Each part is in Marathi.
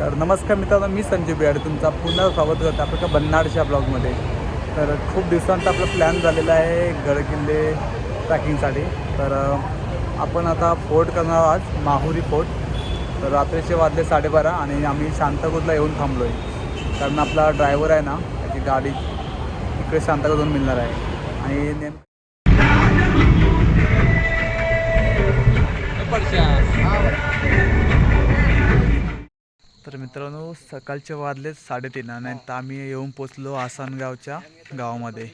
तर नमस्कार मित्रांनो मी संजीव बेड तुमचा पुन्हा स्वागत करतो आपल्या बन्नाडच्या ब्लॉगमध्ये. तर खूप दिवसांचा आपला प्लॅन झालेला आहे गडकिल्ले ट्रॅकिंगसाठी तर आपण आता फोर्ट करणार आहोत आज माहुरी फोर्ट तर रात्रीचे वाजले साडेबारा आणि आम्ही शांतागोदला येऊन थांबलो आहे कारण आपला ड्रायव्हर आहे ना त्याची गाडी इकडे शांतागोदून मिळणार आहे. आणि नेम मित्रांनो सकाळचे वाजले साडेतीन आणि तर आम्ही येऊन पोचलो आसानगावच्या गावामध्ये.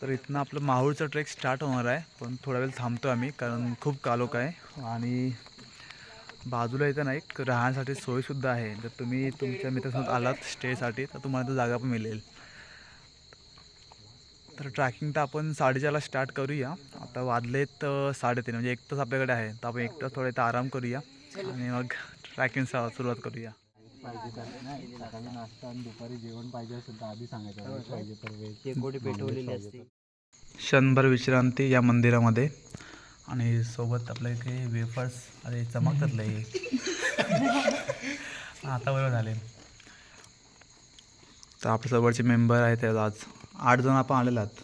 तर इथनं आपलं माहूरचं ट्रेक स्टार्ट होणार आहे पण थोडा वेळ थांबतो आम्ही कारण खूप कालोख आहे आणि बाजूला इथं नाही एक राहण्यासाठी सोयसुद्धा आहे. जर तुम्ही तुमच्या मित्रासोबत आलात स्टेसाठी तर तुम्हाला तर जागा पण मिळेल. तर ट्रॅकिंग तर आपण साडेचारला स्टार्ट करूया. आता वाजलेत साडेतीन म्हणजे एक तास आपल्याकडे आहे. तर आपण एक तास थोडा इथं आराम करूया आणि मग ट्रॅकिंग सुरुवात करूया. पाहिजे तर नाही. सकाळी नाश्ता आणि दुपारी जेवण पाहिजे असेल तर आधी सांगायचं. व्हेज पाहिजे तर व्हेज शेकोटी पेटवलेली असते. क्षणभर विश्रांती या मंदिरामध्ये. आणि सोबत आपल्या इथे वेफर्स. अरे चमकतात लय आता बरोबर झाले. तर आपल्या सोबतचे मेंबर आहेत आज. आठ जण आपण आलेलो आहात.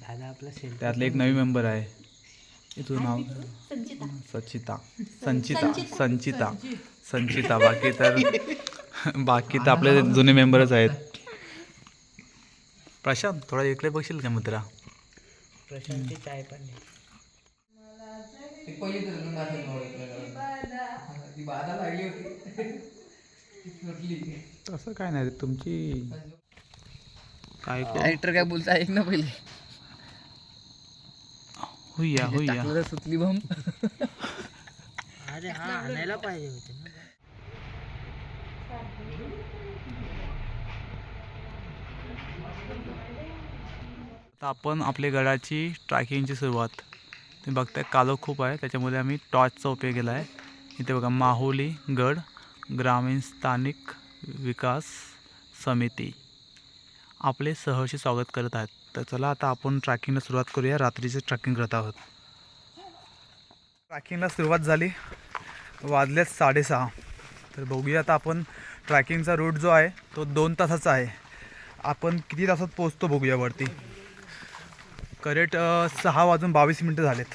दादा आपला त्यातले एक नवी मेंबर आहे. तुझं नाव? सचिता. संचिता. संचिता. संचिता बाकी तर बाकी तर आपले जुने मेंबरच आहेत. प्रशांत थोडा इकडे बघशील का मित्रा प्रशांतची चाय पण नाही तसं काय नाही रे तुमची काय डायरेक्टर काय बोलता ऐक ना पहिले. होईया होईया. टाकलं तर सुतली बम. अरे हा आणायला पाहिजे होते आता आपण आपल्या गडाची ट्रॅकिंगची सुरुवात. तुम्ही बघताय कालो खूप आहे त्याच्यामुळे आम्ही टॉर्चचा उपयोग केला आहे. इथे बघा माहुली गड ग्रामीण स्थानिक विकास समिती. आपले सहर्षी स्वागत करत आहेत. तर चला आता आपण ट्रॅकिंगला सुरुवात करूया. रात्रीचे ट्रॅकिंग करत आहोत. ट्रॅकिंगला सुरुवात झाली. वाजल्यात साडेसहा. तर बघूया आता आपण ट्रॅकिंगचा रूट जो आहे तो दोन तासाचा आहे. आपण किती तासात पोहोचतो बघूया वरती. करेक्ट सहा वाजून बावीस मिनटं झालेत.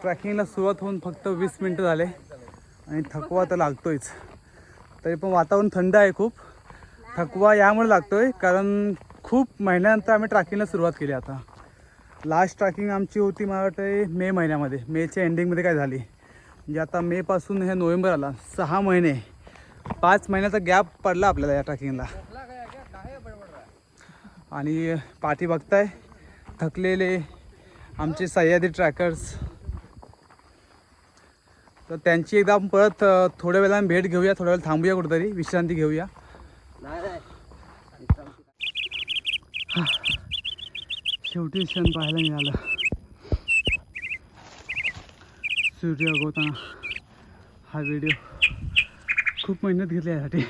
ट्रॅकिंगला सुरुवात होऊन फक्त वीस मिनटं झाले. आणि थकवा तर लागतोयच. तरी पण वातावरण थंड आहे खूप. थकवा यामुळे लागतोय कारण खूप महिन्यानंतर आम्ही ट्रॅकिंगला सुरुवात केली आता. लास्ट ट्रॅकिंग आमची होती मला वाटतं मे महिन्यामध्ये. मेच्या एंडिंगमध्ये काय झाली? म्हणजे आता मेपासून हे नोव्हेंबर आला. सहा महिने. पाच महिन्याचा गॅप पडला आपल्याला या ट्रॅकिंगला आणि पाठी बघताय थकलेले आमचे सह्याद्री ट्रॅकर्स तर त्यांची एकदा आपण परत थोड्या वेळाने भेट घेऊया थोड्या वेळ थांबूया कुठेतरी विश्रांती घेऊया. शेवटी क्षण पाहायला मिळालं. सूर्य उगवताना हा व्हिडिओ खूप मेहनत घेतली यासाठी.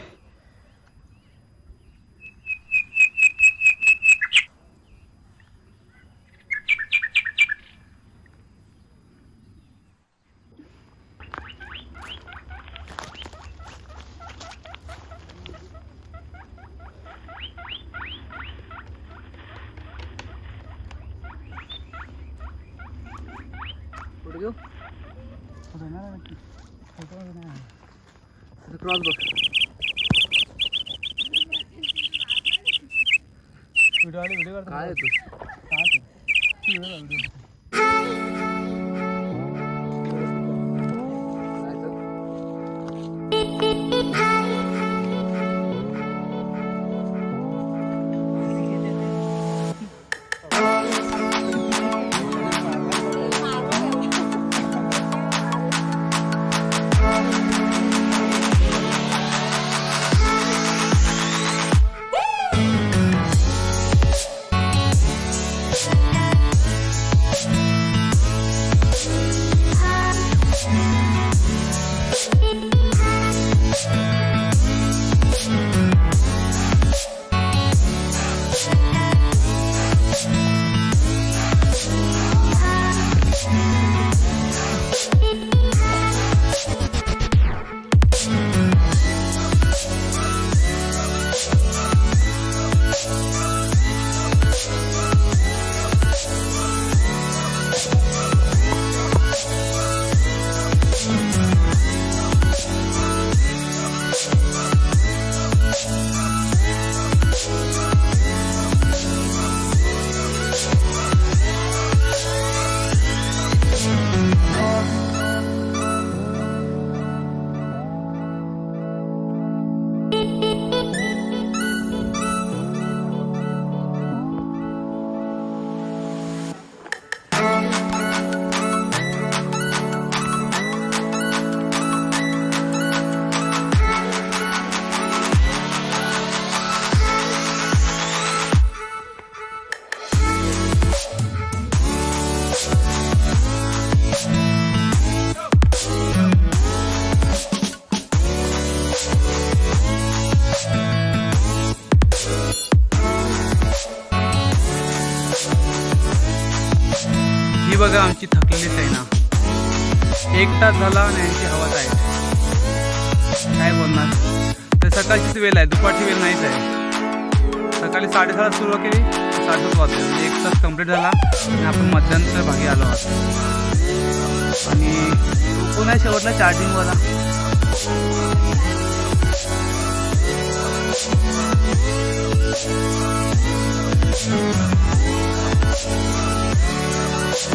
कुठे घेऊ क्रॉस बघ व्हिडिओ आले बघा आमची थकलेली सैना. एक तास झाला आणि यांची हवाच आहे काय बोलणार? तर सकाळचीच वेळ आहे दुपारची वेळ नाहीच आहे. सकाळी साडेसहाला सुरू केली साडेसात वाजता एक तास कंप्लीट झाला आणि आपण मध्यानंतर भागी आलो आहोत. आणि कोण आहे शेवटला चार्जिंगवाला या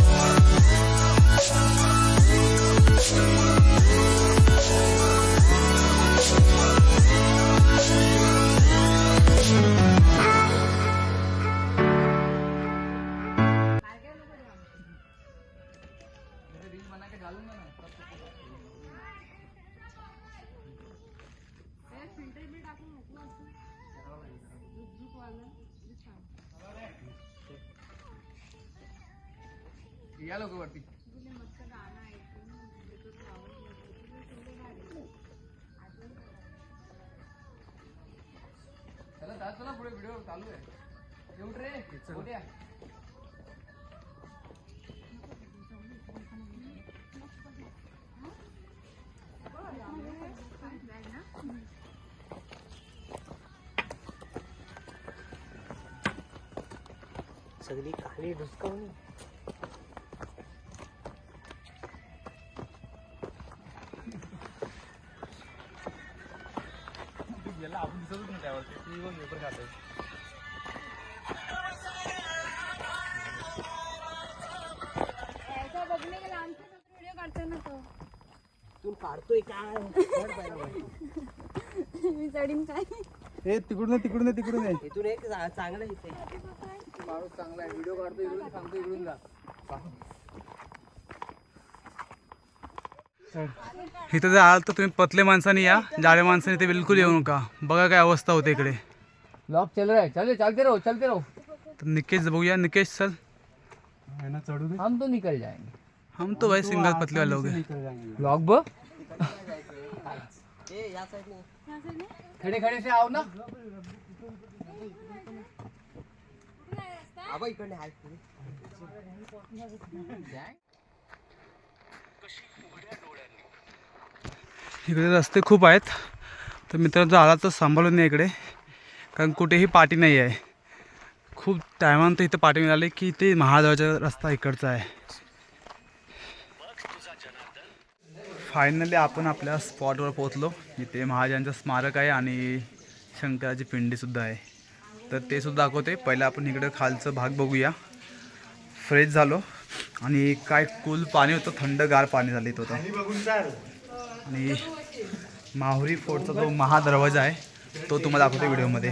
चला जा चला पुढे व्हिडिओ चालू आहे. येऊन रे उद्या. सगळी खाली ढुसकावून आपण दिसतच नाही त्यावरती. ती बघ पेपर खाते तो. काढतोय काय? मी चढीन काय? ए तिकडून ये, तिकडून तिकडून. इथून एक चांगलं इथे. माणूस चांगला आहे. व्हिडिओ काढतो इकडून सांगतो इकडून जा. इथं जर आल तर तुम्ही पतले माणसाने या जाड्या माणसाने ते बिलकुल येऊ नका. बघा काय अवस्था होते इकडे. ब्लॉग चल रहा है चले चलते रहो चलते रहो. तर निकेश बघूया. निकेश चल. चढू दे. हम तो निकल जाएंगे. हम तो भाई सिंगल पतले वाले हो गए. ब्लॉग ब. ए या साईडने खड़े खड़े से आओ ना. इकडे हाय. इकडे रस्ते खूप आहेत. तर मित्रांनो आला तर सांभाळून या इकडे. कारण कुठेही पाठी नाही आहे. खूप टायमानंतर इथं पाठी मिळाली की ते महादेवाचा रस्ता इकडचा आहे. फायनली आपण आपल्या स्पॉटवर पोहोचलो. इथे महाराजांचं स्मारक आहे आणि शंकराची पिंडीसुद्धा आहे. तर ते सुद्धा दाखवते. पहिलं आपण इकडं खालचं भाग बघूया. फ्रेश झालो. आणि काय कूल पाणी होतं. थंडगार पाणी झालं इथं. होतं आणि माहुरी फोर्टचा जो महादरवाजा आहे तो तुम्हाला दाखवतो व्हिडिओमध्ये.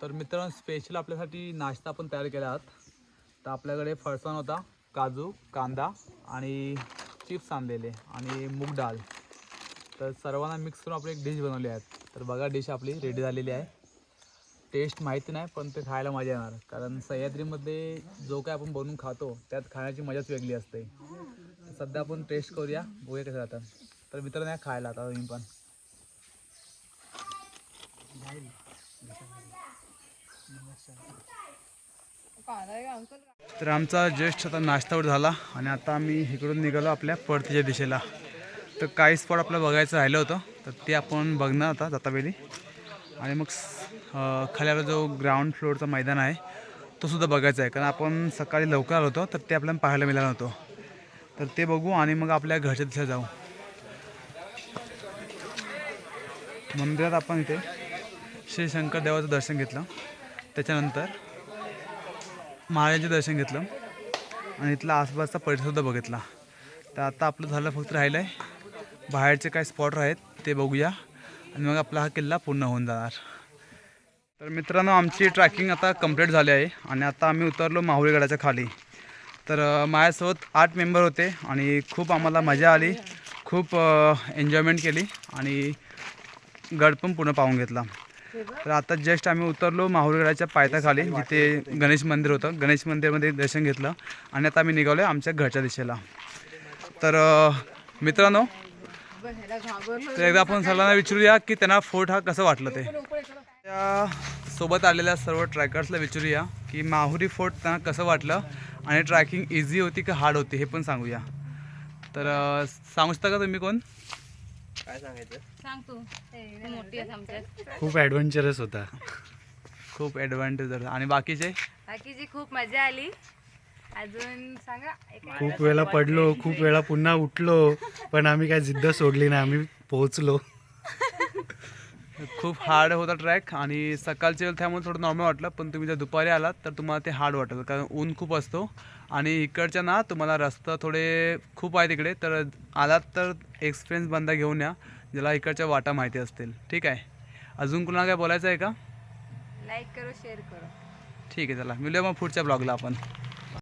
तर मित्रांनो स्पेशल आपल्यासाठी नाश्ता पण तयार केला आहात. तर आपल्याकडे फळसण होता काजू कांदा आणि चिप्स आणलेले आणि मूग डाळ. तर सर्वांना मिक्स करून आपण एक डिश बनवली आहे. तर बघा डिश आपली रेडी झालेली आहे. टेस्ट माहिती नाही पण ते खायला मजा येणार. कारण सह्याद्रीमध्ये जो काय आपण बनवून खातो त्यात खाण्याची मजाच वेगळी असते. सध्या आपण टेस्ट करूया बघूया कसं जातात तर मित्रांनो या खायला आता तुम्ही पण. तर आमचा जस्ट आता नाश्त्यावर झाला आणि आता आम्ही इकडून निघालो आपल्या परतीच्या दिशेला. तर काही स्पॉट आपलं बघायचं राहिलं होतं तर ते आपण बघणार आता जातावेळी. आणि मग खाल्याला जो ग्राउंड फ्लोअरचा मैदान आहे तो सुद्धा बघायचा आहे. कारण आपण सकाळी लवकर आलो होतो तर ते आपल्याला पाहायला मिळालं नव्हतं. तर ते बघू आणि मग आपल्या घरच्या दिशेला जाऊ. मंदिरात आपण इथे श्री शंकर देवाचं दर्शन घेतलं. त्याच्यानंतर महाराजांचे दर्शन घेतलं आणि इथला आसपासचा परिसरसुद्धा बघितला. तर आता आपलं झालं फक्त राहिलं आहे बाहेरचे काय स्पॉट आहेत ते बघूया आणि मग आपला हा किल्ला पूर्ण होऊन जाणार. तर मित्रांनो आमची ट्रॅकिंग आता कंप्लीट झाली आहे आणि आता आम्ही उतरलो माहुलीगडाच्या खाली. तर माझ्यासोबत आठ मेंबर होते आणि खूप आम्हाला मजा आली खूप एन्जॉयमेंट केली आणि गड पण पूर्ण पाहून घेतला. तर आता जस्ट आम्ही उतरलो माहुरगडाच्या पायथ्याखाली जिथे गणेश मंदिर होतं. गणेश मंदिरमध्ये दर्शन घेतलं आणि आता आम्ही निघालो आमच्या घरच्या दिशेला. तर मित्रांनो तर एकदा आपण सगळ्यांना विचारूया की त्यांना फोर्ट हा कसं वाटलं ते. त्या सोबत आलेल्या सर्व ट्रॅकर्सला विचारूया की माहुरी फोर्ट त्यांना कसं वाटलं आणि ट्रॅकिंग इझी होती की हार्ड होती हे पण सांगूया. तर सांगू शकता का तुम्ही कोण? सांग तू. तू मोठी आहेस आमच्यात. खूप ॲडव्हेंचरस होता. खूप ॲडव्हान्टेज आणि बाकीचे? बाकीची खूप मजा आली. अजून सांगा एक- खूप वेळा पडलो खूप वेळा पुन्हा उठलो पण आम्ही काय जिद्द सोडली नाही आम्ही पोहोचलो. खूप हार्ड होता ट्रॅक आणि सकाळच्या वेळेला त्यामुळे थोडं नॉर्मल वाटलं पण तुम्ही जर दुपारी आलात तर तुम्हाला ते हार्ड वाटेल कारण ऊन खूप असतो. आणि इकडच्या ना तुम्हाला रस्ता थोडे खूप आहे तिकडे तर आलात तर एक्सपिरियन्स बंदा घेऊन या ज्याला इकडच्या वाटा माहिती असतील. ठीक आहे? अजून कुणाला काय बोलायचं आहे का? लाईक करो शेअर करो. ठीक आहे चला. मिळूया मग पुढच्या ब्लॉगला आपण.